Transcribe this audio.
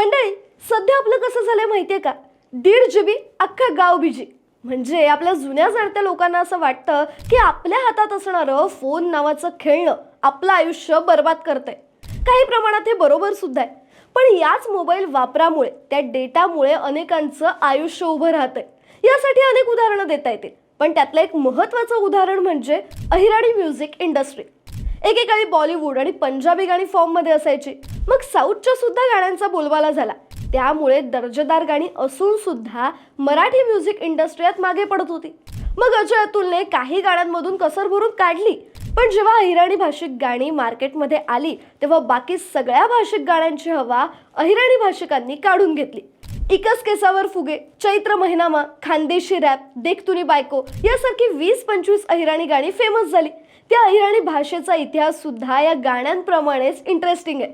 मंडळी सध्या आपलं कसं झालंय माहितीये का? दीड जी बी अख्खा गाव बिजी. म्हणजे आपल्या जुन्या जाणत्या लोकांना असं वाटतं की आपल्या हातात असणारं फोन नावाचं खेळणं आपलं आयुष्य बर्बाद करतंय. काही प्रमाणात हे बरोबर सुद्धा आहे. पण याच मोबाईल वापरामुळे त्या डेटामुळे अनेकांचं आयुष्य उभं राहतंय. यासाठी अनेक उदाहरणं देता येतील. पण त्यातलं एक महत्त्वाचं उदाहरण म्हणजे अहिराणी म्युझिक इंडस्ट्री एकेकाळी बॉलिवूड आणि पंजाबी गाणी फॉर्ममध्ये असायची. मग साऊथच्या सुद्धा गाण्यांचा बोलबाला झाला. त्यामुळे दर्जेदार गाणी असून सुद्धा मराठी म्युझिक इंडस्ट्रीयात मागे पडत होती. मग अजय अतुलने काही गाण्यांमधून कसर भरून काढली. पण जेव्हा अहिराणी भाषिक गाणी मार्केटमध्ये आली तेव्हा बाकी सगळ्या भाषिक गाण्यांची हवा अहिराणी भाषिकांनी काढून घेतली. एकच केसावर फुगे चैत्र महिनामा खानदेशी रॅप देख तुनी बायको यासारखी वीस पंचवीस अहिराणी गाणी फेमस झाली. त्या अहिराणी भाषेचा इतिहास सुद्धा या गाण्यांप्रमाणेच इंटरेस्टिंग आहे.